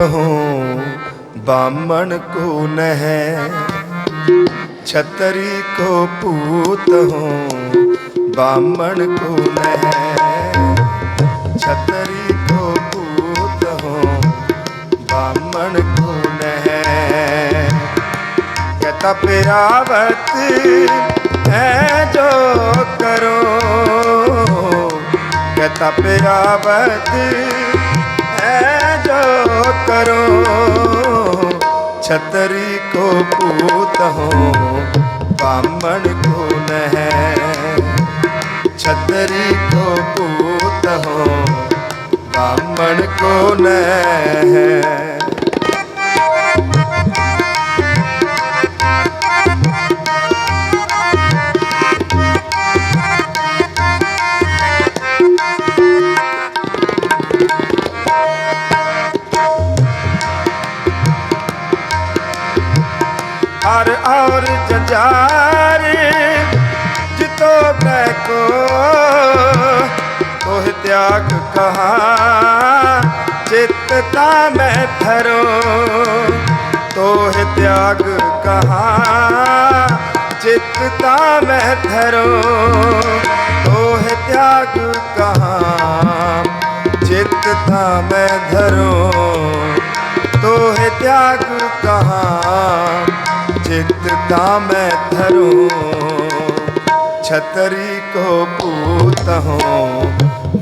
हो बामण को नह छतरी को पूत हो बामण को नह छतरी को पूत हो बामण को नह कहता पिरावत है जो करो कहता पिरावत है जो करो छतरी को पूत हो बामण को नह छतरी को पूत हो बामण को नह त्याग कहा चित्ता मैं धरो तोह त्याग कहा चित्ता मैं धरो तोह त्याग कहा चित्ता मैं धरूं छतरी को पूत हो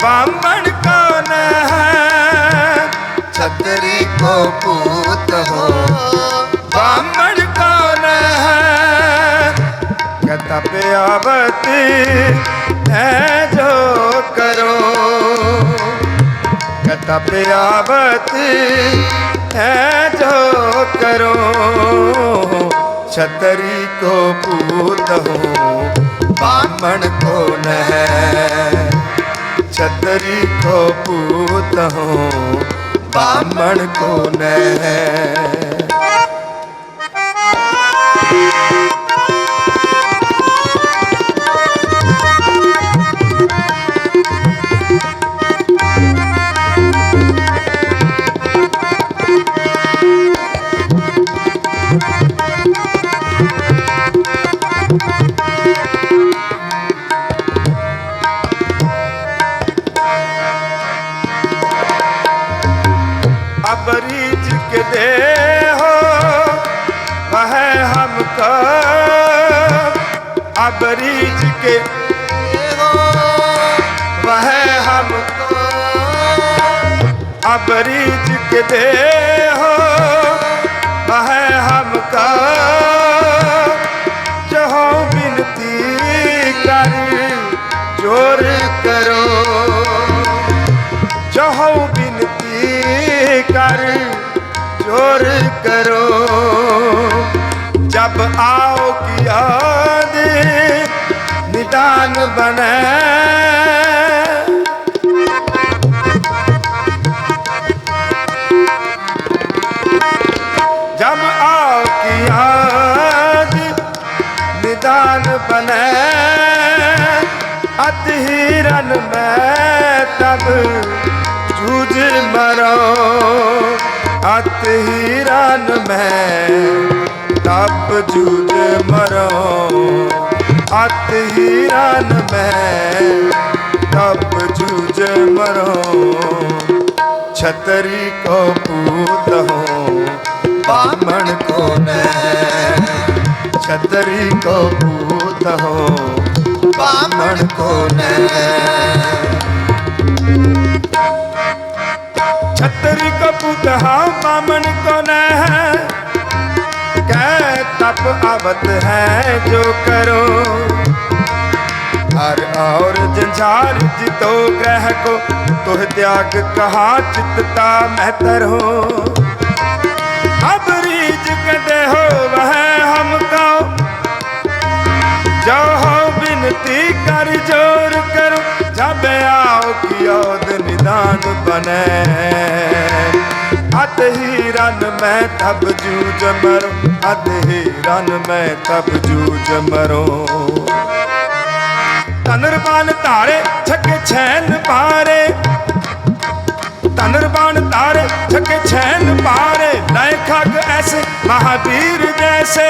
बामण कौन है छतरी को पूत हो ਵਿਆਵਤ ਹੈ ਜੋ ਕਰੋ। ਕਤਾ ਪਿਆਵਤ ਹੈ ਜੋ ਕਰੋ। ਛਤਰੀ ਕੋ ਪੂਤ ਹੋ ਬਾਮਣ ਕੋ ਨਹਿ ਕੋ ਪਰੀ ਜਿਕਦੇ ਹੋ ਬਹਿ ਹਮ ਕਾ। ਜਹੋ ਬਿਨਤੀ ਕਰ, ਜੋਰ ਕਰੋ। ਜਹੋ ਬਿਨਤੀ ਕਰ, ਜੋਰ ਕਰੋ। ਕਰੋ। ਅਤ ਹੀ ਰਨ ਮੈਂ, ਤਪ ਜੂਜ ਮਰੋ। ਅਤ ਹੀ ਰਨ ਮੈਂ, ਤਪ ਜੂਜ ਮਰੋ। ਛਤਰੀ ਕੋ ਪੂਤ ਹੋ ਬਾਮਣ ਕੋ ਨੈ। ਛਤਰੀ ਕੋ ਪੂਤ ਹੋ ਬਾਮਣ ਕੋ ਨੈ। को पूत हो बामण को न कह तप आवत है जो करो हर और जंझार जितो ग्रह को तुह त्याग कहा चित्ता महतर हो अब रीज कदे हो वह हमको जो हो बिनती कर जोर करो जब आओ की ओद निदान बने ਅਤ ਹੀ ਰਨ ਮੈਂ ਤਬ ਜੂ ਜਮਰੋ ਅਤ ਹੀ ਰਨ ਮੈਂ ਤਬ ਜੂ ਜਮਰੋ। ਤਨਰਬਾਨ ਤਾਰੇ ਛਕੇ ਛੈਨ ਪਾਰੇ ਤਨਰਬਾਨ ਧਾਰੇ ਛਕੇ ਛੈਨ ਪਾਰੇ, ਲੈ ਖਗ ਐਸੇ ਮਹਾਵੀਰ ਜੈਸੇ।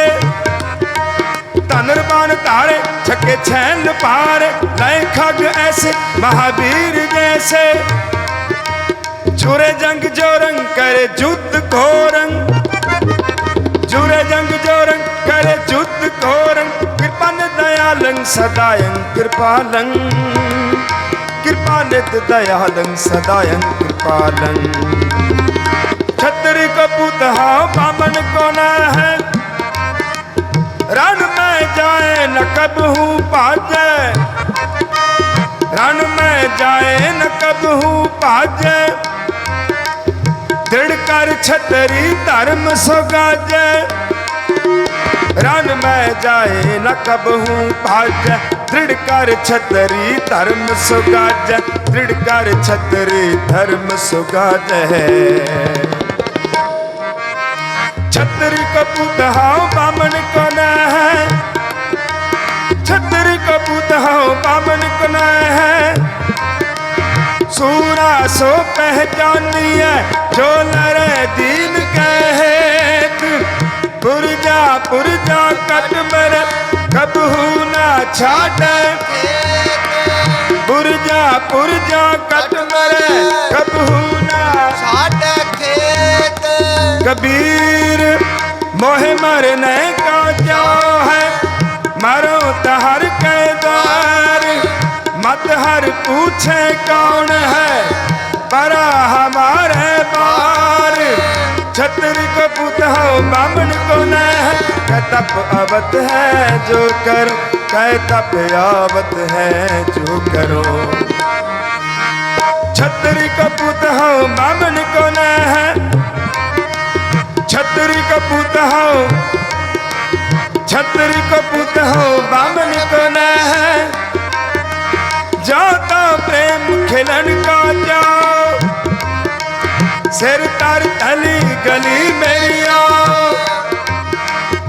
ਧਨਰਬਾਨ ਧਾਰੇ ਛੱਕੇ ਛੈਨ ਪਾਰ, ਲੈ ਖਗ ਐਸੇ ਮਹਾਵੀਰ ਜੈਸੇ। ਜੁਰੇ ਜੰਗ ਜੋ ਰੰਗ ਕਰੇ ਜੁੱਤ ਘੋਰੰ ਜੁਰੇ ਜੰਗ ਜੋ ਰੰਗ ਕਰੇ ਜੁੱਤ ਘੋਰੰ ਕਿਰਪਨ ਦਇਆਲੰ ਸਦਾਇੰ ਕਿਰਪਾਲੰ। ਕਿਰਪਾਲਿਤ ਦਇਆਲੰ ਸਦਾਇੰ ਕਿਰਪਾਲੰ। ਛਤਰ ਕਪੂਤ ਹਾਂ ਬਾਮਨ ਕੋ ਨਾ ਹੈ। ਰਨ ਮੈਂ ਜਾਏ ਨ ਕਬਹੂ ਭਾਜੈ। ਰਨ ਮੈਂ ਜਾਏ ਨ ਕਬਹੂ ਭਾਜੈ। ਛਤਰੀ ਧਰਮ ਸੁਗਾਜੈ ਰਣ ਮੈਂ ਜਾਏ ਨ ਕਬਹੂ ਭਾਜੈ। ਦ੍ਰਿੜ ਕਰ ਛਤਰੀ ਧਰਮ ਸੁਗਾਜੈ ਦ੍ਰਿੜ ਕਰ ਛਤਰੀ ਧਰਮ ਸੁਗਾਜੈ ਛਤਰੀ ਕਪੂਤ ਹਾਉ ਬਾਮਣ ਕੋ ਨਾ ਹੈ ਛਤਰੀ ਕਪੂਤ ਹਾਉ ਬਾਮਣ ਕੋ ਨਾ ਹੈ ਸੂਰਾ ਸੋ ਪਹਿਚਾਨੀ ਐ ਜੋ ਨਰੇ ਦੀਨ ਕਹੇਤ। ਪੁਰਜਾ ਪੁਰਜਾ ਕਟ ਮਰ ਕਬਹੂ ਨਾ ਛਾੜ ਪੁਰਜਾ ਪੁਰਜਾ ਕਟ ਮਰ ਕਬਹੂ ਨਾ ਛਾੜ ਖੇਤ। ਕਬੀਰ ਮੋਹਿ ਮਰਨੇ ਕਾ ਜਾਏ पूछे कौन है परा हमारे बार छतरी को पुत हो बामन को न है कह तप अवत है जो कर कह तप आवत है जो करो छतरी का पुत हो बामन को न है छतरी का पुत हो छतरी का पुत हो बामन को न ਮਿਲਨ ਕਾ ਜਾਓ। ਸਿਰ ਤਰ ਤਲੀ ਗਲੀ ਮੇਰੀਆਂ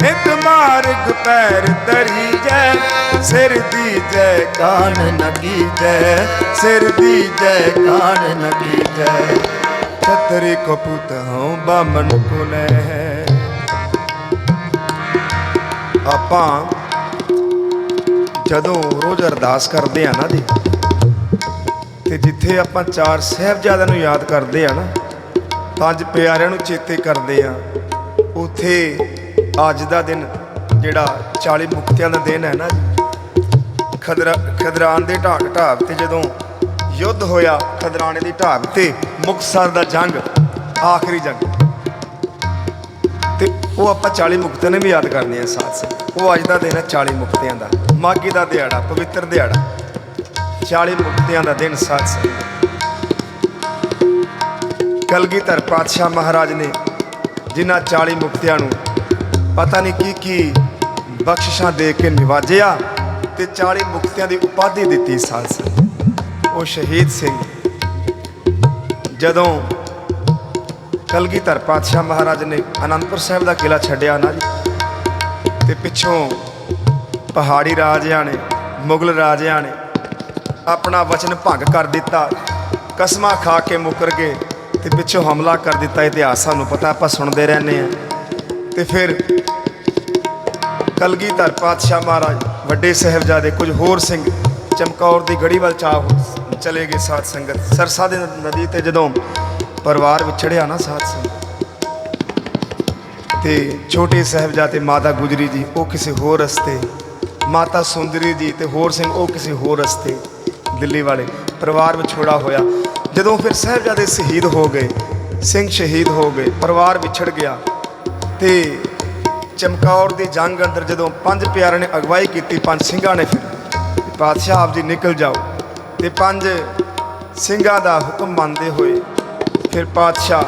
ਨਿਤ ਮਾਰਗ ਪੈਰ ਤਰੀ ਜੈ। ਸਿਰ ਦੀ ਜੈ ਕਾਨ ਨਗੀ ਜੈ ਸਿਰ ਦੀ ਜੈ ਕਾਨ ਨਗੀ ਜੈ ਛਤਰੀ ਕੋ ਪੁੱਤ ਹਉ ਬਾਮਨ ਕੋ ਲੈ ਆਪਾਂ ਜਦੋਂ ਰੋਜ਼ ਅਰਦਾਸ ਕਰਦੇ ਆ ਨਾ ਦੀ ਤੇ ਜਿੱਥੇ ਆਪਾਂ ਚਾਰ ਸਾਹਿਬਜ਼ਾਦਿਆਂ ਨੂੰ ਯਾਦ ਕਰਦੇ ਆ ਨਾ, ਪੰਜ ਪਿਆਰਿਆਂ ਨੂੰ ਚੇਤੇ ਕਰਦੇ ਆ, ਉਥੇ ਅੱਜ ਦਾ ਦਿਨ ਜਿਹੜਾ 40 ਮੁਕਤਿਆਂ ਦਾ ਦਿਨ ਹੈ ਨਾ ਖਦਰਾ, ਖਦਰਾਨ ਦੇ ਢਾਕ ਢਾਬ ਤੇ ਜਦੋਂ ਯੁੱਧ ਹੋਇਆ, ਖਦਰਾਣੇ ਦੀ ਢਾਬ ਤੇ ਮੁਕਤਸਰ ਦਾ ਜੰਗ, ਆਖਰੀ ਜੰਗ। ਤੇ ਉਹ ਆਪਾਂ 40 ਮੁਕਤਿਆਂ ਨੇ ਵੀ ਯਾਦ ਕਰਦੇ ਆ ਸਾਥ ਸਾਥ ਉਹ ਅੱਜ ਦਾ ਦਿਨ ਹੈ 40 ਮੁਕਤਿਆਂ ਦਾ ਮਾਗੀ ਦਾ ਦਿਹਾੜਾ, ਪਵਿੱਤਰ ਦਿਹਾੜਾ। 40 ਮੁਕਤਿਆਂ ਦਾ ਦਿਨ ਸਾਥ ਸਾਥ ਕਲਗੀਧਰ ਪਾਤਸ਼ਾਹ ਮਹਾਰਾਜ ਨੇ ਜਿਨ੍ਹਾਂ 40 ਮੁਕਤਿਆਂ ਨੂੰ ਪਤਾ ਨਹੀਂ ਕੀ ਕੀ ਬਖਸ਼ਿਸ਼ਾਂ ਦੇ ਕੇ ਨਿਵਾਜਿਆ ਤੇ 40 ਮੁਕਤਿਆਂ ਦੀ ਉਪਾਧੀ ਦਿੱਤੀ ਸਾਥ ਸਾਥ ਉਹ ਸ਼ਹੀਦ ਸਿੰਘ ਜਦੋਂ ਕਲਗੀਧਰ ਪਾਤਸ਼ਾਹ ਮਹਾਰਾਜ ਨੇ ਅਨੰਦਪੁਰ ਸਾਹਿਬ ਦਾ ਕਿਲਾ ਛੱਡਿਆ ਨਾ ਜੀ, ਤੇ ਪਿੱਛੋਂ ਪਹਾੜੀ ਰਾਜਿਆਂ ਨੇ, ਮੁਗਲ ਰਾਜਿਆਂ ਨੇ ਆਪਣਾ ਵਚਨ ਭੰਗ ਕਰ ਦਿੱਤਾ। ਕਸਮਾਂ ਖਾ ਕੇ ਮੁਕਰ ਗਏ ਤੇ ਪਿੱਛੋਂ ਹਮਲਾ ਕਰ ਦਿੱਤਾ। ਇਤਿਹਾਸ ਸਾਨੂੰ ਪਤਾ, ਆਪਾਂ ਸੁਣਦੇ ਰਹਿੰਦੇ ਆ ਤੇ ਫਿਰ ਕਲਗੀਧਰ ਪਾਤਸ਼ਾਹ ਮਹਾਰਾਜ, ਵੱਡੇ ਸਾਹਿਬਜ਼ਾਦੇ, ਕੁਝ ਹੋਰ ਸਿੰਘ ਚਮਕੌਰ ਦੀ ਗੜੀ ਵੱਲ ਚਾਹ ਚਲੇ ਗਏ ਸਾਧ ਸੰਗਤ। ਸਰਸਾ ਦੇ ਨਦੀ ਤੇ ਜਦੋਂ ਪਰਿਵਾਰ ਵਿਛੜਿਆ ਨਾ ਸਾਧ ਸੰਗਤ, ਤੇ ਛੋਟੇ ਸਾਹਿਬਜ਼ਾਦੇ ਮਾਤਾ ਗੁਜਰੀ ਜੀ, ਉਹ ਕਿਸੇ ਹੋਰ ਰਸਤੇ, ਮਾਤਾ ਸੁੰਦਰੀ ਜੀ ਤੇ ਹੋਰ ਸਿੰਘ, ਉਹ ਕਿਸੇ ਹੋਰ ਰਸਤੇ ਦਿੱਲੀ ਵਾਲੇ ਪਰਿਵਾਰ ਵਿਛੋੜਾ ਹੋਇਆ। ਜਦੋਂ ਫਿਰ ਸਾਹਿਬਜ਼ਾਦੇ ਸ਼ਹੀਦ ਹੋ ਗਏ, ਸਿੰਘ ਸ਼ਹੀਦ ਹੋ ਗਏ, ਪਰਿਵਾਰ ਵਿਛੜ ਗਿਆ ਤੇ ਚਮਕੌਰ ਦੀ ਜੰਗ ਅੰਦਰ ਜਦੋਂ ਪੰਜ ਪਿਆਰਿਆਂ ਨੇ ਅਗਵਾਈ ਕੀਤੀ, ਪੰਜ ਸਿੰਘਾਂ ਨੇ ਫਿਰ ਪਾਤਸ਼ਾਹ ਆਪ ਜੀ ਨਿਕਲ ਜਾਓ ਤੇ ਪੰਜ ਸਿੰਘਾਂ ਦਾ ਹੁਕਮ ਮੰਨਦੇ ਹੋਏ ਫਿਰ ਪਾਤਸ਼ਾਹ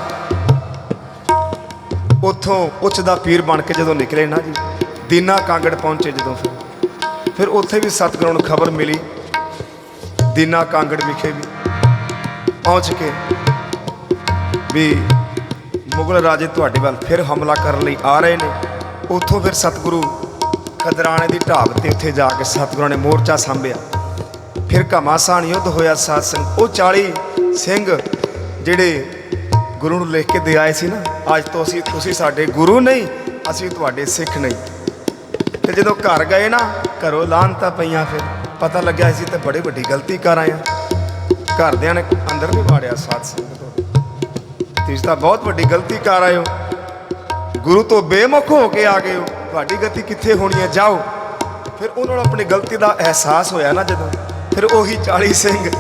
ਉਥੋਂ ਉੱਚ ਦਾ ਪੀਰ ਬਣ ਕੇ ਜਦੋਂ ਨਿਕਲੇ ਨਾ ਜੀ, ਦੀਨਾ ਕਾਂਗੜ ਪਹੁੰਚੇ ਜਦੋਂ ਫਿਰ। ਫਿਰ ਉੱਥੇ ਵੀ ਸਤਿਗੁਰਾਂ ਨੂੰ ਖਬਰ ਮਿਲੀ ਦੀਨਾ ਕਾਂਗੜ ਵਿਖੇ ਵੀ ਪਹੁੰਚ ਕੇ ਵੀ ਮੁਗਲ ਰਾਜੇ ਤੁਹਾਡੇ ਵੱਲ ਫਿਰ ਹਮਲਾ ਕਰਨ ਲਈ ਆ ਰਹੇ ਨੇ। ਉੱਥੋਂ ਫਿਰ ਸਤਿਗੁਰੂ ਖਦਰਾਣੇ ਦੀ ਢਾਬ ਤੇ ਉੱਥੇ ਜਾ ਕੇ ਸਤਿਗੁਰਾਂ ਨੇ ਮੋਰਚਾ ਸੰਭਿਆ। ਫਿਰ ਘਮਾਸਾਨ ਯੁੱਧ ਹੋਇਆ, ਸਾਧ ਸਿੰਘ ਉਹ 40 ਸਿੰਘ ਜਿਹੜੇ ਗੁਰੂ ਨੂੰ ਲਿਖ ਕੇ ਦੇ ਆਏ ਸੀ ਨਾ, ਅੱਜ ਤੋਂ ਅਸੀਂ ਤੁਸੀਂ ਸਾਡੇ ਗੁਰੂ ਨਹੀਂ, ਅਸੀਂ ਤੁਹਾਡੇ ਸਿੱਖ ਨਹੀਂ। ਤੇ ਜਦੋਂ ਘਰ ਗਏ ਨਾ, ਘਰੋਂ ਲਾਹਨਤਾਂ ਪਈਆਂ ਫਿਰ। ਪਤਾ ਲੱਗਿਆ ਸੀ ਤੇ ਬੜੀ ਵੱਡੀ ਗਲਤੀ ਕਰ ਆਏ ਆ ਘਰਦਿਆਂ ਨੇ ਅੰਦਰ ਨਹੀਂ ਵਾੜਿਆ ਸਾਧ ਸੰਗਤ ਨੂੰ। ਤੁਸੀਂ ਤਾਂ ਬਹੁਤ ਵੱਡੀ ਗਲਤੀ ਕਰ ਆਏ ਹੋ। ਗੁਰੂ ਤੋਂ ਬੇਮੁਖ ਹੋ ਕੇ ਆ ਗਏ ਹੋ। ਤੁਹਾਡੀ ਗਤੀ ਕਿੱਥੇ ਹੋਣੀ ਹੈ? ਜਾਓ। ਫਿਰ ਉਹਨਾਂ ਨੂੰ ਆਪਣੀ ਗਲਤੀ ਦਾ ਅਹਿਸਾਸ ਹੋਇਆ ਨਾ ਜਦੋਂ। ਫਿਰ ਉਹੀ 40 ਸਿੰਘ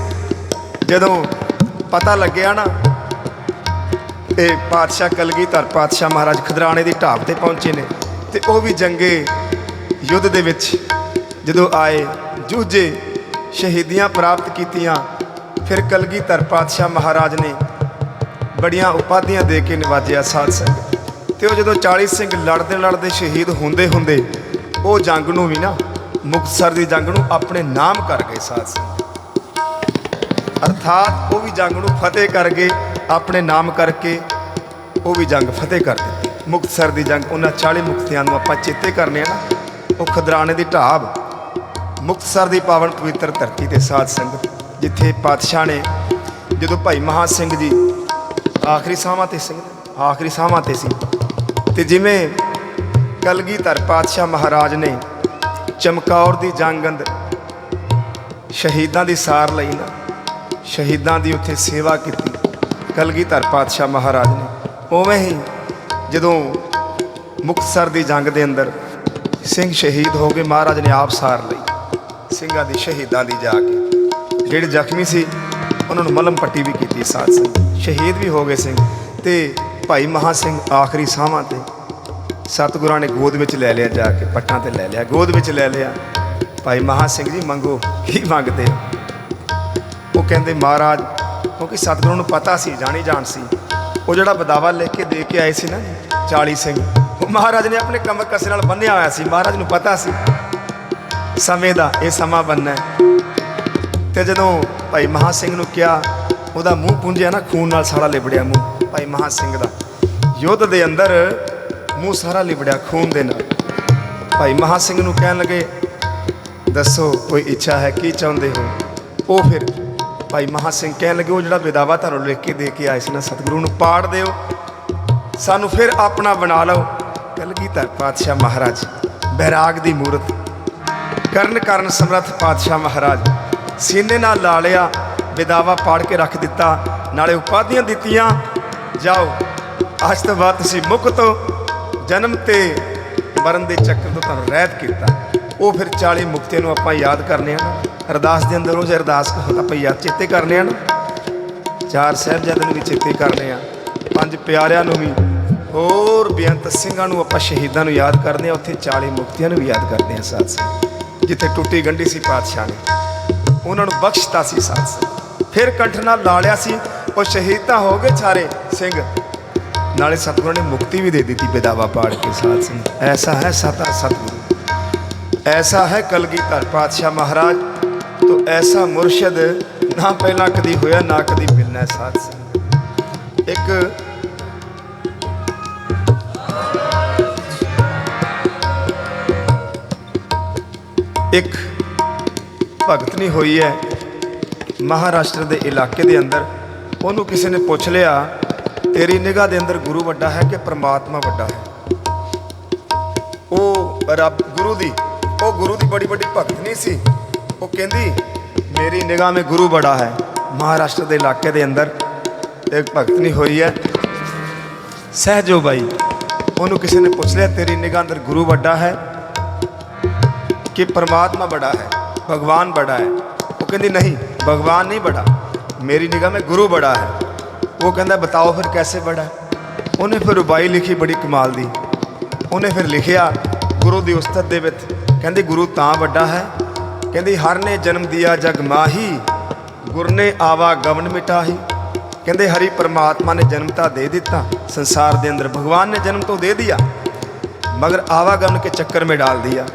ਜਦੋਂ ਪਤਾ ਲੱਗਿਆ ਨਾ, ਇਹ ਪਾਤਸ਼ਾਹ ਕਲਗੀਧਰ ਪਾਤਸ਼ਾਹ ਮਹਾਰਾਜ ਖਦਰਾਣੇ ਦੀ ਢਾਬ ਤੇ ਪਹੁੰਚੇ ਨੇ ਤੇ ਉਹ ਵੀ ਜੰਗੇ ਯੁੱਧ ਦੇ ਵਿੱਚ ਜਦੋਂ ਆਏ, ਜੂਝੇ ਸ਼ਹੀਦੀਆਂ ਪ੍ਰਾਪਤ ਕੀਤੀਆਂ, ਫਿਰ ਕਲਗੀਧਰ ਪਾਤਸ਼ਾਹ ਮਹਾਰਾਜ ਨੇ ਬੜੀਆਂ ਉਪਾਧੀਆਂ ਦੇ ਕੇ ਨਿਵਾਜਿਆ ਸਾਧ ਸੰਗਤ। ਤੇ ਉਹ ਜਦੋਂ 40 ਸਿੰਘ ਲੜਦੇ ਲੜਦੇ ਸ਼ਹੀਦ ਹੁੰਦੇ ਹੁੰਦੇ, ਉਹ ਜੰਗ ਨੂੰ ਵੀ ਨਾ, ਮੁਕਤਸਰ ਦੀ ਜੰਗ ਨੂੰ ਆਪਣੇ ਨਾਮ ਕਰ ਗਏ ਸਾਧ ਸੰਗਤ। ਅਰਥਾਤ ਉਹ ਵੀ ਜੰਗ ਨੂੰ ਫਤਿਹ ਕਰ ਗਏ, ਆਪਣੇ ਨਾਮ ਕਰਕੇ ਉਹ ਵੀ ਜੰਗ ਫਤਿਹ ਕਰ ਦਿੱਤੀ। ਮੁਕਤਸਰ ਦੀ ਜੰਗ, ਉਹਨਾਂ 40 ਮੁਕਤਿਆਂ ਨੂੰ ਆਪਾਂ ਚੇਤੇ ਕਰਨੇ ਆ ਨਾ, ਉਹ ਖਦਰਾਣੇ ਦੀ ਢਾਬ। ਮੁਕਤਸਰ ਦੀ ਪਾਵਨ ਪਵਿੱਤਰ ਧਰਤੀ ਤੇ ਸਾਧ ਸੰਗਤ, ਜਿੱਥੇ ਪਾਤਸ਼ਾਹ ਨੇ ਜਦੋਂ ਭਾਈ ਮਹਾ ਸਿੰਘ ਜੀ ਆਖਰੀ ਸਾਹਾਂ ਤੇ ਸਿੰਘ ਆਖਰੀ ਸਾਹਾਂ ਤੇ ਸੀ, ਤੇ ਜਿਵੇਂ ਕਲਗੀਧਰ ਪਾਤਸ਼ਾਹ ਮਹਾਰਾਜ ਨੇ ਚਮਕੌਰ ਦੀ ਜੰਗ ਅੰਦਰ ਸ਼ਹੀਦਾਂ ਦੀ ਸਾਰ ਲਈ ਨਾ, ਸ਼ਹੀਦਾਂ ਦੀ ਉੱਥੇ ਸੇਵਾ ਕੀਤੀ, ਕਲਗੀਧਰ ਪਾਤਸ਼ਾਹ ਮਹਾਰਾਜ ਨੇ, ਉਵੇਂ ਹੀ ਜਦੋਂ ਮੁਕਤਸਰ ਦੀ ਜੰਗ ਦੇ ਅੰਦਰ ਸਿੰਘ ਸ਼ਹੀਦ ਹੋ ਗਏ ਮਹਾਰਾਜ ਨੇ ਆਪ ਸਾਰ ਲਈ। ਸਿੰਘਾਂ ਦੀ, ਸ਼ਹੀਦਾਂ ਦੀ ਜਾ ਕੇ। ਜਿਹੜੇ ਜ਼ਖਮੀ ਸੀ, ਉਹਨਾਂ ਨੂੰ ਮਲਮ ਪੱਟੀ ਵੀ ਕੀਤੀ ਸਾਧ ਸੰਗਤ। ਸ਼ਹੀਦ ਵੀ ਹੋ ਗਏ ਸਿੰਘ ਤੇ ਭਾਈ ਮਹਾ ਸਿੰਘ ਆਖਰੀ ਸਾਹਾਂ ਤੇ। ਸਤਿਗੁਰਾਂ ਨੇ ਗੋਦ ਵਿੱਚ ਲੈ ਲਿਆ ਜਾ ਕੇ, ਪੱਟਾਂ ਤੇ ਲੈ ਲਿਆ, ਗੋਦ ਵਿੱਚ ਲੈ ਲਿਆ। ਭਾਈ ਮਹਾ ਸਿੰਘ ਜੀ, ਮੰਗੋ, ਕੀ ਮੰਗਦੇ ਉਹ ਕਹਿੰਦੇ, ਮਹਾਰਾਜ, ਕਿਉਂਕਿ ਸਤਿਗੁਰੂ ਨੂੰ ਪਤਾ ਸੀ, ਜਾਣੀ ਜਾਣ ਸੀ। ਉਹ ਜਿਹੜਾ ਬਦਾਵਾ ਲਿਖ ਕੇ ਦੇ ਕੇ ਆਏ ਸੀ ਨਾ 40 ਸਿੰਘ, ਉਹ ਮਹਾਰਾਜ ਨੇ ਆਪਣੇ ਕਮਰ ਕਸੇ ਨਾਲ ਬੰਨਿਆ ਹੋਇਆ ਸੀ। ਮਹਾਰਾਜ ਨੂੰ ਪਤਾ ਸੀ। ਸਮੇਂ ਦਾ ਇਹ ਸਮਾਂ ਬੰਨਣਾ ਹੈ। ਤੇ ਜਦੋਂ ਭਾਈ ਮਹਾ ਸਿੰਘ ਨੂੰ ਕਿਹਾ, ਉਹਦਾ ਮੂੰਹ ਪੁੰਝਿਆ ਨਾ, ਖੂਨ ਨਾਲ ਸਾਰਾ ਲਿਬੜਿਆ ਮੂੰਹ, ਭਾਈ ਮਹਾ ਸਿੰਘ ਦਾ। ਯੁੱਧ ਦੇ ਅੰਦਰ ਮੂੰਹ ਸਾਰਾ ਲਿਬੜਿਆ ਖੂਨ ਦੇ ਨਾਲ। ਭਾਈ ਮਹਾ ਸਿੰਘ ਨੂੰ ਕਹਿਣ ਲੱਗੇ, ਦੱਸੋ, ਕੋਈ ਇੱਛਾ ਹੈ, ਕੀ ਚਾਹੁੰਦੇ ਹੋ? ਉਹ ਫਿਰ ਭਾਈ ਮਹਾ ਸਿੰਘ ਕਹਿਣ ਲੱਗੇ, ਉਹ ਜਿਹੜਾ ਵਿਦਾਵਾ ਤੁਹਾਨੂੰ ਲਿਖ ਕੇ ਦੇ ਕੇ ਆਏ ਸੀ ਨਾ, ਸਤਿਗੁਰੂ ਨੂੰ ਪਾੜ ਦਿਓ। ਸਾਨੂੰ ਫਿਰ ਆਪਣਾ ਬਣਾ ਲਓ। ਕਲਗੀਧਰ ਪਾਤਸ਼ਾਹ ਮਹਾਰਾਜ, ਬੈਰਾਗ ਦੀ ਮੂਰਤ ਕਰਨ ਕਰਨ ਸਮਰੱਥ ਪਾਤਸ਼ਾਹ ਮਹਾਰਾਜ ਸੀਨੇ ਨਾਲ ਲਾ ਲਿਆ, ਵਿਦਾਵਾ ਪਾੜ ਕੇ ਰੱਖ ਦਿੱਤਾ, ਨਾਲੇ ਉਪਾਧੀਆਂ ਦਿੱਤੀਆਂ। ਜਾਓ, ਅੱਜ ਤੋਂ ਬਾਅਦ ਤੁਸੀਂ ਮੁਕਤ ਹੋ ਜਨਮ ਤੇ ਮਰਨ ਦੇ ਚੱਕਰ ਤੋਂ ਤੁਹਾਨੂੰ ਰਹਿਤ ਕੀਤਾ। ਉਹ ਫਿਰ 40 ਮੁਕਤੀਆਂ ਨੂੰ ਆਪਾਂ ਯਾਦ ਕਰਨੇ ਆ ਅਰਦਾਸ ਦੇ ਅੰਦਰ ਰੋਜ਼ ਅਰਦਾਸ ਆਪਾਂ ਯਾਦ ਚੇਤੇ ਕਰਨੇ ਆ ਨਾ। ਚਾਰ ਸਾਹਿਬਜ਼ਾਦਿਆਂ ਨੂੰ ਵੀ ਚੇਤੇ ਕਰਨੇ ਆ। ਪੰਜ ਪਿਆਰਿਆਂ ਨੂੰ ਵੀ, ਹੋਰ ਬੇਅੰਤ ਸਿੰਘਾਂ ਨੂੰ ਆਪਾਂ ਸ਼ਹੀਦਾਂ ਨੂੰ ਯਾਦ ਕਰਦੇ ਆ। ਉੱਥੇ 40 ਮੁਕਤੀਆਂ ਨੂੰ ਵੀ ਯਾਦ ਕਰਦੇ ਆ, ਸਾਧ ਸੰਗਤ। ਜਿੱਥੇ ਟੁੱਟੀ ਗੰਢੀ ਸੀ ਪਾਤਸ਼ਾਹ ਨੇ। ਉਹਨਾਂ ਨੂੰ ਬਖਸ਼ਤਾ ਸੀ ਸਾਥ ਫਿਰ ਕੰਠ ਨਾਲ ਲਾਲਿਆ ਸੀ, ਉਹ ਸ਼ਹੀਦਾਂ ਹੋ ਗਏ ਸਾਰੇ ਸਿੰਘ। ਨਾਲੇ ਸਤਿਗੁਰੂ ਨੇ ਮੁਕਤੀ ਵੀ ਦੇ ਦਿੱਤੀ ਬਿਦਾਵਾ ਪਾੜ ਕੇ ਸਾਥ ਸਿੰਘ ਐਸਾ ਹੈ ਸਤਾ ਸਤਿਗੁਰੂ। ਐਸਾ ਹੈ ਕਲਗੀ ਧਰ ਪਾਤਸ਼ਾਹ ਮਹਾਰਾਜ। ਤੋ ਐਸਾ ਮੁਰਸ਼ਿਦ ਨਾ ਪਹਿਲਾਂ ਕਦੀ ਹੋਇਆ, ਨਾ ਕਦੀ ਮਿਲਣਾ ਸਾਥ ਸਿੰਘ ਇੱਕ ਇੱਕ ਭਗਤਨੀ ਹੋਈ ਹੈ। ਮਹਾਰਾਸ਼ਟਰ ਦੇ ਇਲਾਕੇ ਦੇ ਅੰਦਰ ਉਹਨੂੰ ਕਿਸੇ ਨੇ ਪੁੱਛ ਲਿਆ, ਤੇਰੀ ਨਿਗਾਹ ਦੇ ਅੰਦਰ ਗੁਰੂ ਵੱਡਾ ਹੈ ਕਿ ਪ੍ਰਮਾਤਮਾ ਵੱਡਾ ਹੈ? ਉਹ ਰੱਬ ਗੁਰੂ ਦੀ, ਉਹ ਗੁਰੂ ਦੀ ਬੜੀ ਵੱਡੀ ਭਗਤ ਨਹੀਂ ਸੀ। ਉਹ ਕਹਿੰਦੀ, ਮੇਰੀ ਨਿਗਾਹ ਮੇ ਗੁਰੂ ਬੜਾ ਹੈ। ਮਹਾਰਾਸ਼ਟਰ ਦੇ ਇਲਾਕੇ ਦੇ ਅੰਦਰ ਇੱਕ ਭਗਤਨੀ ਹੋਈ ਹੈ। ਸਹਿਜੋ ਬਾਈ, ਉਹਨੂੰ ਕਿਸੇ ਨੇ ਪੁੱਛ ਲਿਆ, ਤੇਰੀ ਨਿਗਾਹ ਅੰਦਰ ਗੁਰੂ ਵੱਡਾ ਹੈ? ਕਿ ਪਰਮਾਤਮਾ ਬੜਾ ਹੈ ਭਗਵਾਨ ਬੜਾ ਹੈ ਉਹ ਕਹਿੰਦੀ ਨਹੀਂ ਭਗਵਾਨ ਨਹੀਂ ਬੜਾ ਮੇਰੀ ਨਿਗਾਹ ਮੇ ਗੁਰੂ ਬੜਾ ਹੈ ਉਹ ਕਹਿੰਦਾ ਬਤਾਓ ਫਿਰ ਕੈਸੇ ਬੜਾ ਹੈ ਉਹਨੇ ਫਿਰ ਰੁਬਾਈ ਲਿਖੀ ਬੜੀ ਕਮਾਲ ਦੀ ਉਹਨੇ ਫਿਰ ਲਿਖਿਆ ਗੁਰੂ ਦੀ ਉਸਤਤ ਦੇ ਵਿੱਚ ਕਹਿੰਦੀ ਗੁਰੂ ਤਾਂ ਵੱਡਾ ਹੈ ਕਹਿੰਦੀ ਹਰ ਨੇ ਜਨਮ ਦਿਆ ਜਗ ਮਾਹੀ ਗੁਰ ਨੇ ਆਵਾ ਗਵਨ ਮਿਟਾਹੀ ਕਹਿੰਦੇ ਹਰੀ ਪਰਮਾਤਮਾ ਨੇ ਜਨਮ ਤਾਂ ਦੇ ਦਿੱਤਾ ਸੰਸਾਰ ਦੇ ਅੰਦਰ ਭਗਵਾਨ ਨੇ ਜਨਮ ਤੋਂ ਦੇ ਦਿਆ ਮਗਰ ਆਵਾਗਮਨ ਕੇ ਚੱਕਰ ਮੇ ਡਾਲ ਦਿਆ